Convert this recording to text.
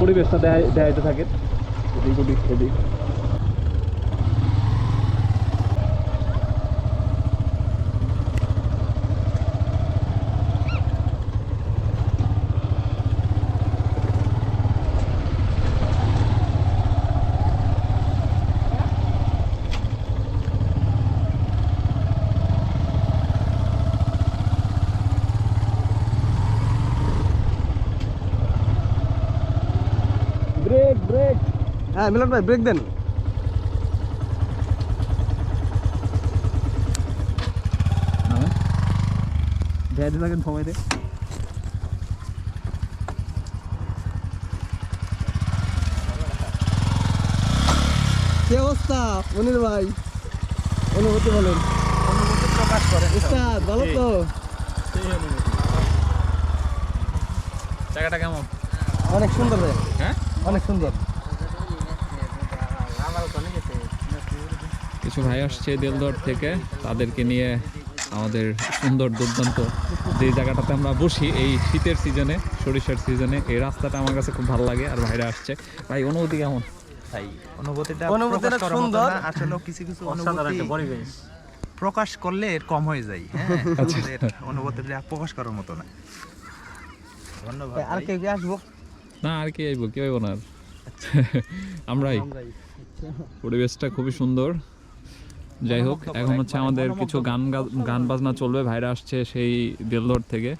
পরিবেশটা দেখাই দেখাইতে থাকে এদিক ওদিক এদিক ব্রেক ব্রেক হ্যাঁ মিলন ভাই ব্রেক দেন। থাকেন সময়তে কি অবস্থা মনির ভাই? অনুভূতি বলেন। প্রকাশ করে উস্তাদ ভালো তো? জায়গাটা কেমন? অনেক সুন্দর ভাই। হ্যাঁ? অনেক সুন্দর। কিছু ভাই আসছে দেলদর থেকে তাদেরকে নিয়ে আমাদের সুন্দর দুর্দান্ত যে জায়গাটাতে আমরা বসি এই শীতের সিজনে সরিষার সিজনে এই রাস্তাটা আমার কাছে খুব ভালো লাগে আর ভাইরা আসছে। ভাই অনুভূতি কেমন? তাই অনুভূতিটা অনুভূতিটা প্রকাশ সুন্দর। আসলে কিছু কিছু অনুভূতি প্রকাশ করলে এর কম হয়ে যায় হ্যাঁ? অনুভূতিটা প্রকাশ করার মতো না। ধন্যবাদ আর কি আসব? না আর কে আইব? কি আইব না আর। আমরাই। পরিবেশটা খুবই সুন্দর। যাই হোক এখন হচ্ছে আমাদের কিছু গান গান বাজনা চলবে ভাইরা আসছে সেই দেলদর থেকে।